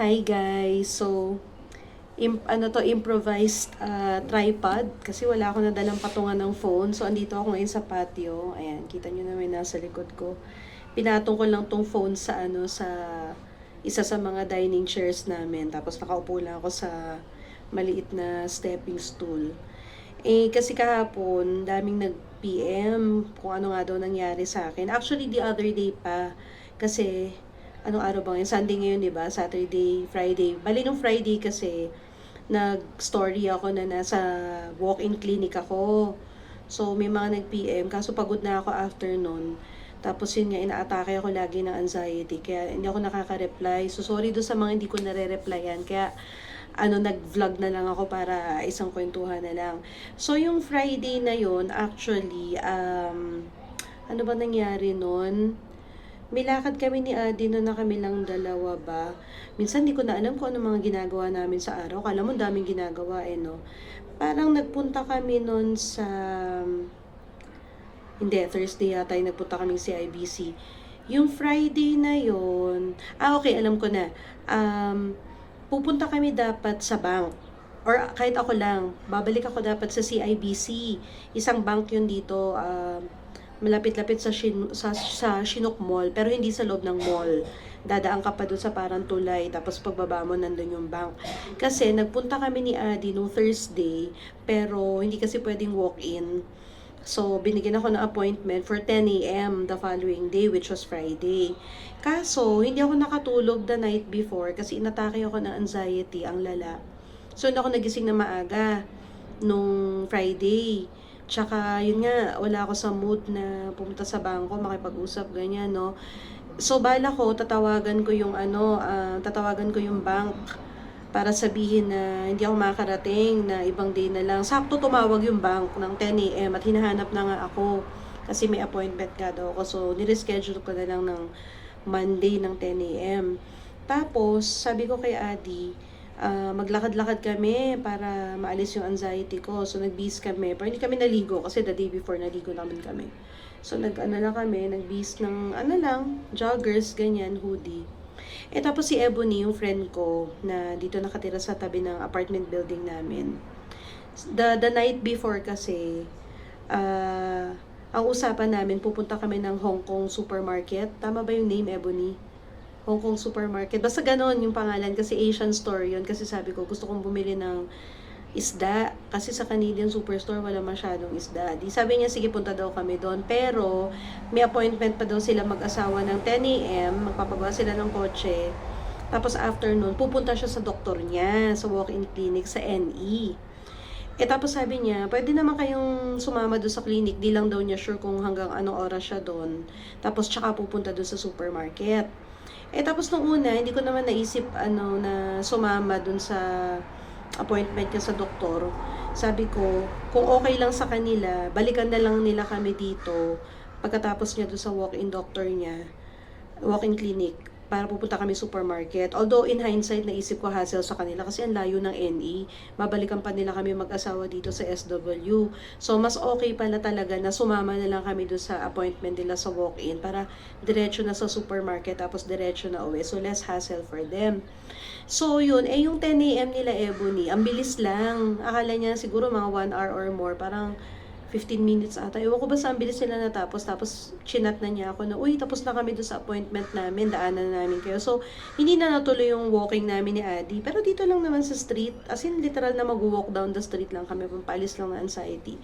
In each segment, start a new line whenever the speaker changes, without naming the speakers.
Hi guys! So, im, ano to, improvised uh, tripod kasi wala ako nadalang patungan ng phone. So, andito ako ngayon sa patio. Ayan, kita nyo naman nasa likod ko. Pinatong ko lang tong phone sa ano sa isa sa mga dining chairs namin. Tapos nakaupo lang ako sa maliit na stepping stool. Eh, kasi kahapon, daming nag-PM kung ano nga daw nangyari sa akin. Actually, the other day pa, kasi anong araw ba ngayon? Sunday ngayon, di ba? Saturday, Friday. Bali nung Friday kasi, nag-story ako na nasa walk-in clinic ako. So, may mga nag-PM. Kaso pagod na ako after nun. Tapos yun nga, inaatake ako lagi ng anxiety. Kaya hindi ako nakaka-reply. So, sorry do sa mga hindi ko nare-replyan. Kaya, ano, nag-vlog na lang ako para isang kwentuhan na lang. So, yung Friday na yun, actually, um, ano ba nangyari nun? May lakad kami ni Adi no na kami lang dalawa ba. Minsan di ko na alam kung ano mga ginagawa namin sa araw. Kala mo daming ginagawa eh no. Parang nagpunta kami noon sa... Hindi, Thursday yata yung nagpunta kami sa IBC. Yung Friday na yon Ah, okay, alam ko na. Um, pupunta kami dapat sa bank. Or kahit ako lang, babalik ako dapat sa CIBC. Isang bank yun dito. Um, malapit-lapit sa, Shin, sa, sa Chinook Mall, pero hindi sa loob ng mall. Dadaan ka pa doon sa parang tulay, tapos pagbaba mo nandun yung bank. Kasi nagpunta kami ni Adi nung Thursday, pero hindi kasi pwedeng walk-in. So, binigyan ako ng appointment for 10 a.m. the following day, which was Friday. Kaso, hindi ako nakatulog the night before kasi inatake ako ng anxiety, ang lala. So, hindi ako nagising na maaga nung Friday. Tsaka, yun nga, wala ako sa mood na pumunta sa bangko, makipag-usap, ganyan, no. So, bala ko, tatawagan ko yung ano, ah, tatawagan ko yung bank para sabihin na hindi ako makarating na ibang day na lang. Sakto tumawag yung bank ng 10 a.m. at hinahanap na nga ako kasi may appointment nga daw ako. So, nireschedule ko na lang ng Monday ng 10 a.m. Tapos, sabi ko kay Adi, uh, maglakad-lakad kami para maalis yung anxiety ko. So, nag-bees kami. Pero hindi kami naligo kasi the day before naligo namin kami. So, nag-ano na kami, nag-bees ng ano lang, joggers, ganyan, hoodie. Eh tapos si Ebony, yung friend ko, na dito nakatira sa tabi ng apartment building namin. The, the night before kasi, uh, ang usapan namin, pupunta kami ng Hong Kong supermarket. Tama ba yung name, Ebony? Hong Kong supermarket. Basta ganon yung pangalan kasi Asian store yun. Kasi sabi ko, gusto kong bumili ng isda. Kasi sa Canadian Superstore, wala masyadong isda. Di sabi niya, sige, punta daw kami doon. Pero, may appointment pa daw sila mag-asawa ng 10 a.m. Magpapagawa sila ng kotse. Tapos afternoon, pupunta siya sa doktor niya, sa walk-in clinic, sa NE. Eh tapos sabi niya, pwede naman kayong sumama doon sa clinic, di lang daw niya sure kung hanggang anong oras siya doon. Tapos tsaka pupunta doon sa supermarket. Eh tapos nung una, hindi ko naman naisip ano na sumama doon sa appointment niya sa doktor, sabi ko, kung okay lang sa kanila, balikan na lang nila kami dito. Pagkatapos niya doon sa walk-in doctor niya, walk-in clinic, para pupunta kami supermarket. Although in hindsight, naisip ko hassle sa kanila kasi ang layo ng NE. Babalikan pa nila kami mag-asawa dito sa SW. So, mas okay pala talaga na sumama na lang kami doon sa appointment nila sa walk-in para diretso na sa supermarket tapos diretso na uwi. So, less hassle for them. So, yun. Eh, yung 10 a.m. nila Ebony, ang bilis lang. Akala niya siguro mga 1 hour or more. Parang 15 minutes ata. Ewan ko ba saan bilis sila natapos. Tapos, chinat na niya ako na, uy, tapos na kami doon sa appointment namin. Daanan na namin kayo. So, hindi na natuloy yung walking namin ni Adi. Pero dito lang naman sa street. As in, literal na mag-walk down the street lang kami. Pampalis lang ng anxiety.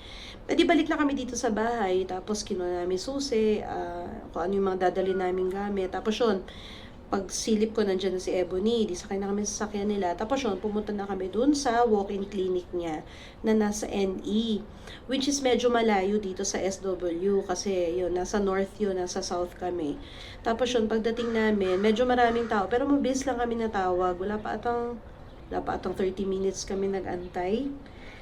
Pwede balik na kami dito sa bahay. Tapos, kinuha namin susi. Uh, kung ano yung mga dadali namin gamit. Tapos, yun pag silip ko nandiyan na si Ebony, di sakay na kami sa sasakyan nila. Tapos yun, pumunta na kami dun sa walk-in clinic niya na nasa NE. Which is medyo malayo dito sa SW kasi yun, nasa north yun, nasa south kami. Tapos yun, pagdating namin, medyo maraming tao. Pero mabilis lang kami natawag. Wala pa atang, wala pa atang 30 minutes kami nag-antay.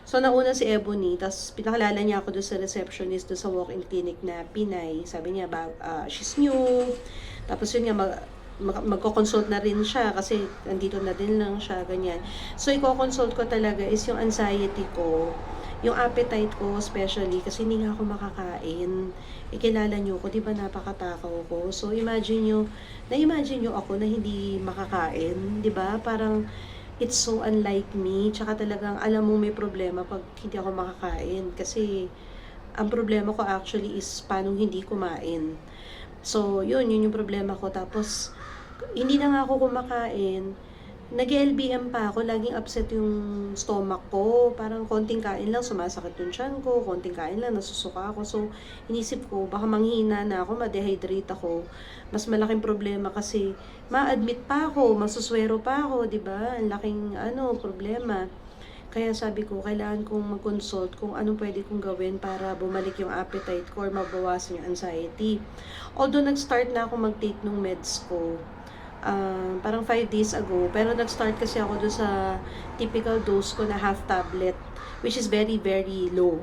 So, nauna si Ebony, tapos pinakalala niya ako doon sa receptionist doon sa walk-in clinic na Pinay. Sabi niya, uh, she's new. Tapos yun nga, mag, magko-consult na rin siya kasi nandito na din lang siya, ganyan. So, i-consult ko talaga is yung anxiety ko yung appetite ko, especially, kasi hindi nga ako makakain. Ikilala nyo ko, di ba napakatakaw ko? So, imagine nyo, na-imagine nyo ako na hindi makakain, di ba? Parang, it's so unlike me. Tsaka talagang, alam mo may problema pag hindi ako makakain. Kasi, ang problema ko actually is paano hindi kumain. So, yun, yun yung problema ko. Tapos, hindi na nga ako kumakain. Nag-LBM pa ako, laging upset yung stomach ko. Parang konting kain lang, sumasakit yung tiyan ko. Konting kain lang, nasusuka ako. So, inisip ko, baka manghina na ako, ma-dehydrate ako. Mas malaking problema kasi ma-admit pa ako, masuswero pa ako, di ba? Ang laking, ano, problema. Kaya sabi ko, kailangan kong mag-consult kung anong pwede kong gawin para bumalik yung appetite ko or mabawasan yung anxiety. Although nag-start na ako mag-take ng meds ko, ah, parang 5 days ago, pero nag-start kasi ako doon sa typical dose ko na half tablet, which is very, very low.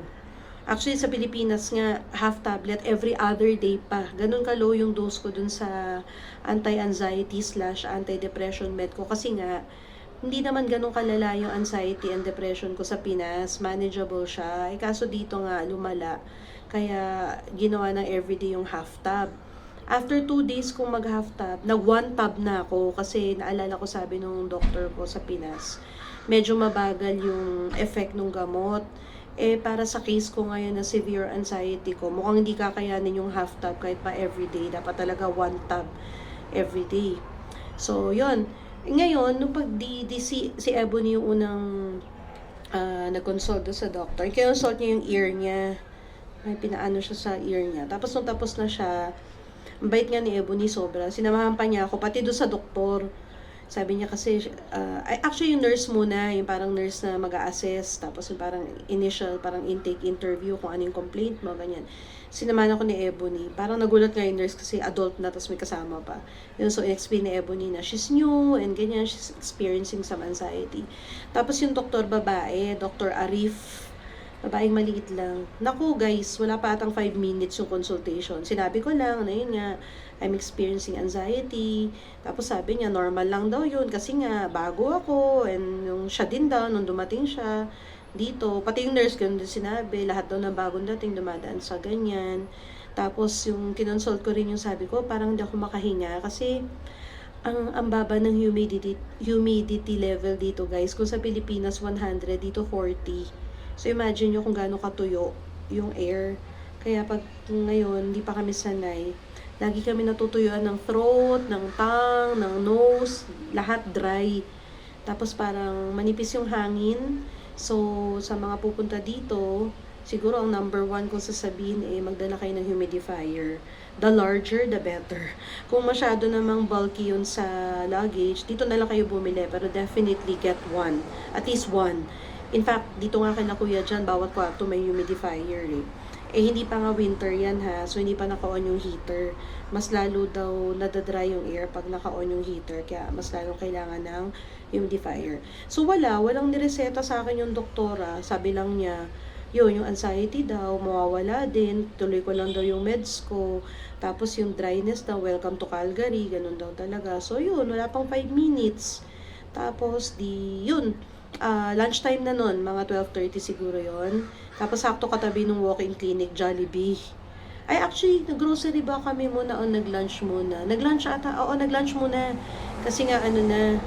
Actually, sa Pilipinas nga, half tablet every other day pa. Ganun ka low yung dose ko dun sa anti-anxiety slash anti-depression med ko. Kasi nga, hindi naman ganun kalala yung anxiety and depression ko sa Pinas. Manageable siya. Eh, kaso dito nga, lumala. Kaya, ginawa ng everyday yung half tab. After two days kong mag half tab, nag one tab na ako kasi naalala ko sabi nung doctor ko sa Pinas, medyo mabagal yung effect ng gamot. Eh, para sa case ko ngayon na severe anxiety ko, mukhang hindi kakayanin yung half tab kahit pa everyday. Dapat talaga one tab everyday. So, yon Ngayon, nung pag di, di si, si Ebony yung unang uh, nag-consult doon sa doctor, kinonsult niya yung ear niya. May pinaano siya sa ear niya. Tapos nung tapos na siya, ang bait nga ni Ebony sobra. Sinamahan pa niya ako, pati doon sa doktor. Sabi niya kasi, uh, actually yung nurse muna, yung parang nurse na mag assess tapos yung parang initial, parang intake interview, kung ano yung complaint mo, ganyan. Sinamahan ako ni Ebony. Parang nagulat nga yung nurse kasi adult na, tapos may kasama pa. Yun, so, in-explain ni Ebony na she's new, and ganyan, she's experiencing some anxiety. Tapos yung doktor babae, Dr. Arif, babaeng maliit lang. Naku guys, wala pa atang 5 minutes yung consultation. Sinabi ko lang na yun nga, I'm experiencing anxiety. Tapos sabi niya, normal lang daw yun kasi nga, bago ako and yung siya din daw, nung dumating siya dito, pati yung nurse ganun din sinabi, lahat daw ng bagong dating dumadaan sa ganyan. Tapos yung kinonsult ko rin yung sabi ko, parang hindi ako makahinga kasi ang ang baba ng humidity humidity level dito guys. Kung sa Pilipinas 100, dito 40. So, imagine nyo kung gaano katuyo yung air. Kaya pag ngayon, hindi pa kami sanay, lagi kami natutuyuan ng throat, ng tongue, ng nose, lahat dry. Tapos parang manipis yung hangin. So, sa mga pupunta dito, siguro ang number one kong sasabihin eh, magdala kayo ng humidifier. The larger, the better. Kung masyado namang bulky yun sa luggage, dito na lang kayo bumili. Pero definitely get one. At least one. In fact, dito nga kay na kuya dyan, bawat kwarto may humidifier eh. Eh, hindi pa nga winter yan ha, so hindi pa naka-on yung heater. Mas lalo daw nadadry yung air pag naka-on yung heater, kaya mas lalo kailangan ng humidifier. So wala, walang nireseta sa akin yung doktora. Sabi lang niya, yun, yung anxiety daw, mawawala din. Tuloy ko lang daw yung meds ko. Tapos yung dryness daw, welcome to Calgary. Ganun daw talaga. So yun, wala pang 5 minutes. Tapos di, yun, uh, lunchtime na nun, mga 12.30 siguro yon Tapos sakto katabi ng walk-in clinic, Jollibee. Ay, actually, nag-grocery ba kami muna o nag-lunch muna? Nag-lunch ata, oo, nag-lunch muna. Kasi nga, ano na,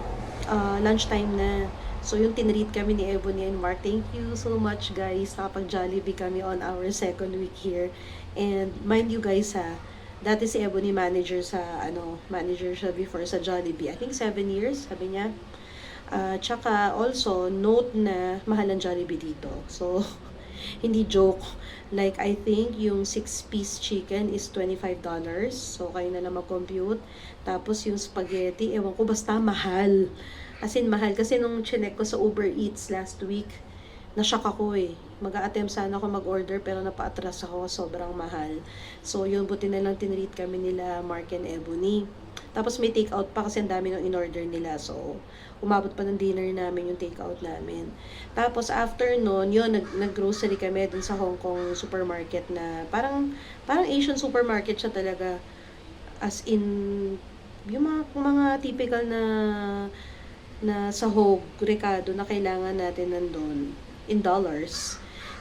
uh, lunchtime na. So, yung tinreat kami ni Ebony and Mark. Thank you so much, guys. Nakapag Jollibee kami on our second week here. And mind you guys, ha, dati si Ebony manager sa, ano, manager siya before sa Jollibee. I think 7 years, sabi niya. Uh, tsaka also, note na mahal ang Jollibee dito. So, hindi joke. Like, I think yung 6-piece chicken is $25. So, kayo na lang mag-compute. Tapos, yung spaghetti, ewan ko, basta mahal. As in, mahal. Kasi nung chinek ko sa Uber Eats last week, na-shock ako eh. Mag-a-attempt sana ako mag-order pero napa-atras ako, sobrang mahal. So, yun, buti na lang tinreat kami nila Mark and Ebony. Tapos may take out pa kasi ang dami ng in-order nila. So, umabot pa ng dinner namin yung take out namin. Tapos after noon, yun, nag, nag-grocery kami dun sa Hong Kong supermarket na parang, parang Asian supermarket siya talaga. As in, yung mga, mga typical na na sahog, rekado na kailangan natin nandun in dollars.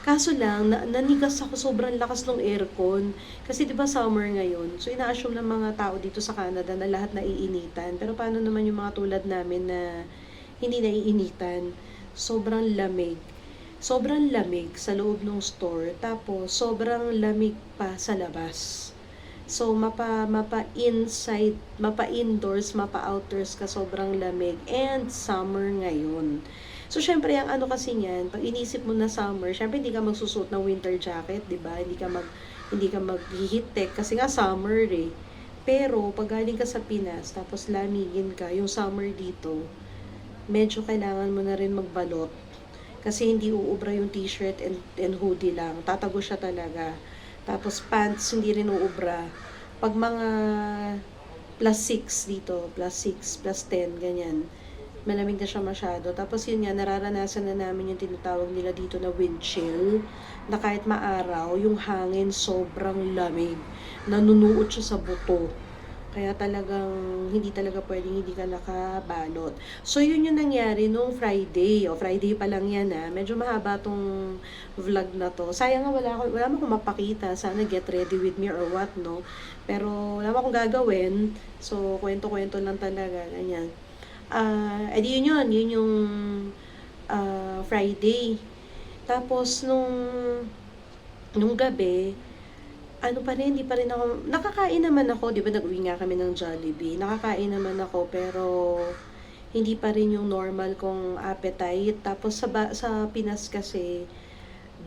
Kaso lang, na, nanigas ako sobrang lakas ng aircon. Kasi di ba summer ngayon, so ina-assume ng mga tao dito sa Canada na lahat naiinitan. Pero paano naman yung mga tulad namin na hindi naiinitan? Sobrang lamig. Sobrang lamig sa loob ng store. Tapos, sobrang lamig pa sa labas. So, mapa, mapa inside, mapa indoors, mapa outdoors ka sobrang lamig. And summer ngayon. So, syempre, ang ano kasi niyan, pag inisip mo na summer, syempre, hindi ka magsusuot ng winter jacket, di ba? Hindi ka mag, hindi ka mag-heat tech kasi nga summer eh. Pero, pag galing ka sa Pinas, tapos lamigin ka, yung summer dito, medyo kailangan mo na rin magbalot. Kasi hindi uubra yung t-shirt and, and hoodie lang. Tatago siya talaga. Tapos pants, hindi rin uubra. Pag mga plus 6 dito, plus 6, plus 10, ganyan. Malamig na siya masyado. Tapos yun nga, nararanasan na namin yung tinatawag nila dito na wind chill. Na kahit maaraw, yung hangin sobrang lamig. Nanunuot siya sa buto. Kaya talagang hindi talaga pwedeng hindi ka nakabalot. So yun yung nangyari nung Friday. O Friday pa lang yan ha. Medyo mahaba tong vlog na to. Sayang nga wala, ako, wala mo akong mapakita. Sana get ready with me or what no. Pero wala mo akong gagawin. So kwento-kwento lang talaga. Ganyan. Ah, edi yun yun. Yun yung ah, Friday. Tapos nung nung gabi, ano pa rin, hindi pa rin ako, nakakain naman ako, di ba nag-uwi nga kami ng Jollibee, nakakain naman ako, pero hindi pa rin yung normal kong appetite. Tapos sa, ba- sa Pinas kasi,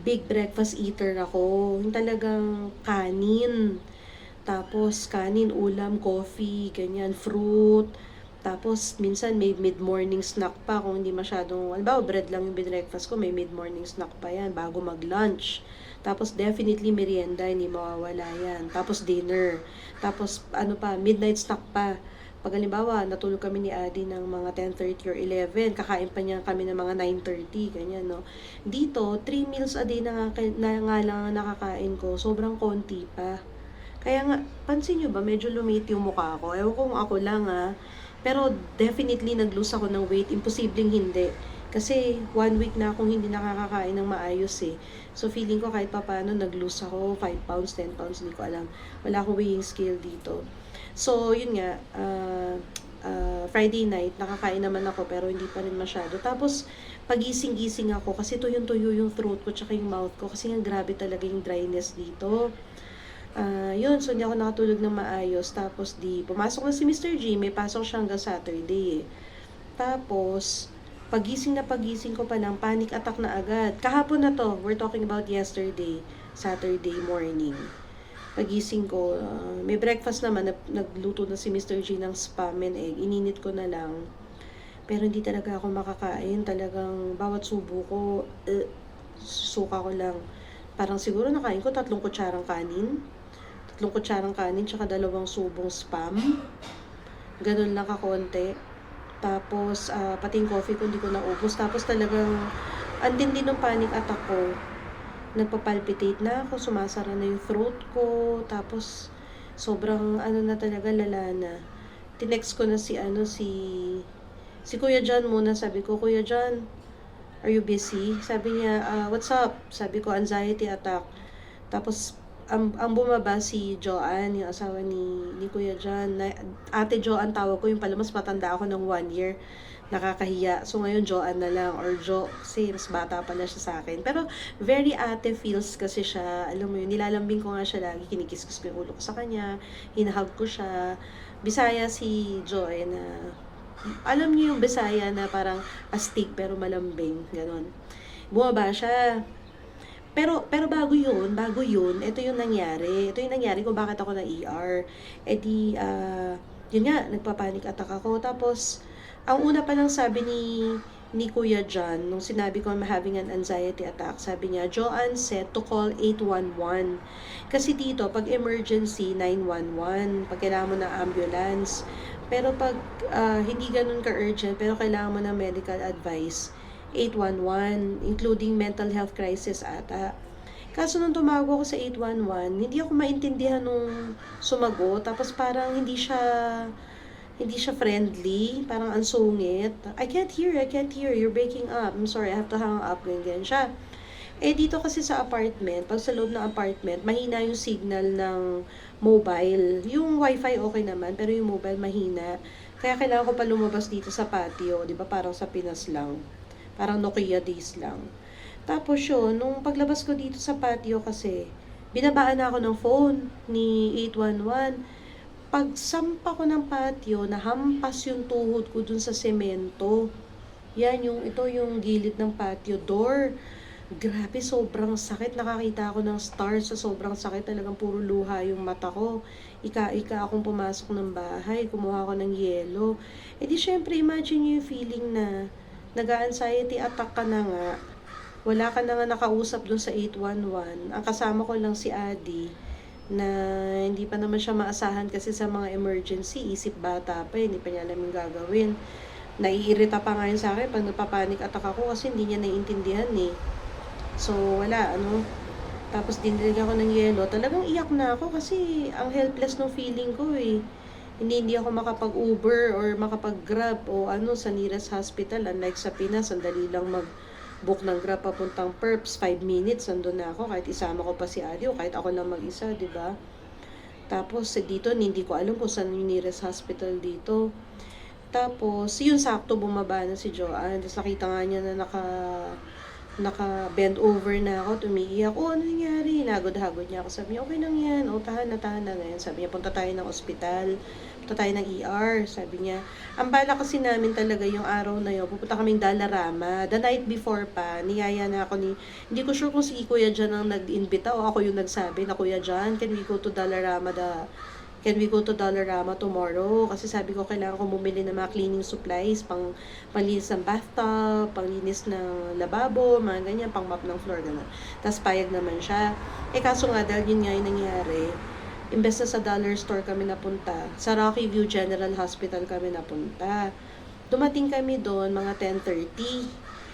big breakfast eater ako. Yung talagang kanin. Tapos kanin, ulam, coffee, ganyan, fruit. Tapos minsan may mid-morning snack pa kung hindi masyadong, halimbawa bread lang yung breakfast ko, may mid-morning snack pa yan bago mag-lunch. Tapos definitely merienda, hindi mawawala yan. Tapos dinner. Tapos ano pa, midnight snack pa. Pag halimbawa, natulog kami ni Adi ng mga 10.30 or 11, kakain pa niya kami ng mga 9.30, ganyan, no. Dito, 3 meals a day na nga, na nga lang ang nakakain ko, sobrang konti pa. Kaya nga, pansin nyo ba, medyo lumit yung mukha ko. Ewan kung ako lang ah. Pero definitely nag-lose ako ng weight. Imposibleng hindi. Kasi one week na akong hindi nakakakain ng maayos eh. So feeling ko kahit papaano nag-lose ako 5 pounds, 10 pounds, hindi ko alam. Wala akong weighing scale dito. So yun nga, uh, uh, Friday night, nakakain naman ako pero hindi pa rin masyado. Tapos pagising-gising ako kasi tuyong-tuyo yung throat ko tsaka yung mouth ko kasi nga grabe talaga yung dryness dito. Ah, yun, so hindi ako nakatulog ng maayos. Tapos di, pumasok na si Mr. G, may pasok siya hanggang Saturday. eh. Tapos, pagising na pagising ko pa lang, panic attack na agad. Kahapon na to, we're talking about yesterday, Saturday morning. Pagising ko, ah, may breakfast naman, nag- nagluto na si Mr. G ng spam and egg. Ininit ko na lang. Pero hindi talaga ako makakain. Talagang bawat subo ko, eh, suka ko lang. Parang siguro nakain ko tatlong kutsarang kanin. Tatlong kutsarang kanin, tsaka dalawang subong spam. Ganun lang kakonti. Tapos, ah, pati yung coffee ko hindi ko naubos. Tapos talagang, andin din ng panic attack ko. Nagpapalpitate na ako, sumasara na yung throat ko. Tapos, sobrang ano na talaga, lala na. Tinext ko na si ano, si... Si Kuya John muna, sabi ko, Kuya John, are you busy? Sabi niya, ah, what's up? Sabi ko, anxiety attack. Tapos, ang, ang bumaba si Joanne, yung asawa ni, ni Kuya John. Na, ate Joanne tawag ko, yung pala mas matanda ako ng one year. Nakakahiya. So, ngayon Joanne na lang, or Jo, kasi mas bata pala siya sa akin. Pero, very ate feels kasi siya, alam mo yun, nilalambing ko nga siya lagi, kinikis ko yung ulo ko sa kanya, hinahag ko siya. Bisaya si Joy na alam niyo yung Bisaya na parang astig pero malambing, ganun. Bumaba siya. Pero pero bago yun, bago yun, ito yung nangyari. Ito yung nangyari kung bakit ako na ER. Eh di, ah, yun nga, nagpapanik attack ako. Tapos, ang una pa lang sabi ni ni Kuya John, nung sinabi ko I'm having an anxiety attack, sabi niya, Joanne said to call 811. Kasi dito, pag emergency, 911. Pag kailangan mo ng ambulance. Pero pag ah, hindi ganun ka-urgent, pero kailangan mo ng medical advice, 811, including mental health crisis ata. Kaso nung tumawag ako sa 811, hindi ako maintindihan nung sumagot. Tapos parang hindi siya hindi siya friendly, parang ansungit. I can't hear, I can't hear, you're breaking up. I'm sorry, I have to hang up, ganyan, siya. Eh, dito kasi sa apartment, pag sa loob ng apartment, mahina yung signal ng mobile. Yung wifi okay naman, pero yung mobile mahina. Kaya kailangan ko pa lumabas dito sa patio, di ba? Parang sa Pinas lang. Parang Nokia days lang. Tapos yun, nung paglabas ko dito sa patio kasi, binabaan na ako ng phone ni 811. Pag sampa ko ng patio, nahampas yung tuhod ko dun sa semento. Yan, yung, ito yung gilid ng patio door. Grabe, sobrang sakit. Nakakita ako ng stars sa sobrang sakit. Talagang puro luha yung mata ko. Ika-ika akong pumasok ng bahay. Kumuha ako ng yelo. E di syempre, imagine yung feeling na nag-anxiety attack ka na nga. Wala ka na nga nakausap dun sa 811. Ang kasama ko lang si Adi na hindi pa naman siya maasahan kasi sa mga emergency. Isip bata pa, hindi pa niya alam yung gagawin. Naiirita pa nga yun sa akin pag nagpapanik attack ako kasi hindi niya naiintindihan eh. So, wala, ano. Tapos dinilig ako ng yelo. Talagang iyak na ako kasi ang helpless ng feeling ko eh. Hindi, hindi ako makapag-Uber or makapag-Grab o ano sa nearest hospital. Unlike sa Pinas, ang dali lang mag-book ng Grab papuntang Perps. 5 minutes, nandun na ako. Kahit isama ko pa si Adi kahit ako lang mag-isa, di ba? Tapos dito, hindi ko alam kung saan yung nearest hospital dito. Tapos, yun sakto bumaba na si Joanne. Tapos nakita nga niya na naka naka bend over na ako, tumiiyak. Oh, ano nangyari? Nagod-hagod niya ako. Sabi niya, okay lang yan. O, tahan na, tahan na ngayon. Sabi niya, punta tayo ng ospital. Punta tayo ng ER. Sabi niya, ang bala kasi namin talaga yung araw na yun, pupunta kaming Dalarama. The night before pa, niyaya na ako ni, hindi ko sure kung si Kuya Jan ang nag-invita o ako yung nagsabi na Kuya Jan, can we go to Dalarama the can we go to Dollarama tomorrow? Kasi sabi ko, kailangan ko bumili ng mga cleaning supplies, pang panlinis ng bathtub, panglinis ng lababo, mga ganyan, pang mop ng floor, gano'n. Tapos payag naman siya. Eh kaso nga, dahil yun nga yung nangyari, imbes na sa dollar store kami napunta, sa Rocky View General Hospital kami napunta. Dumating kami doon, mga 10.30.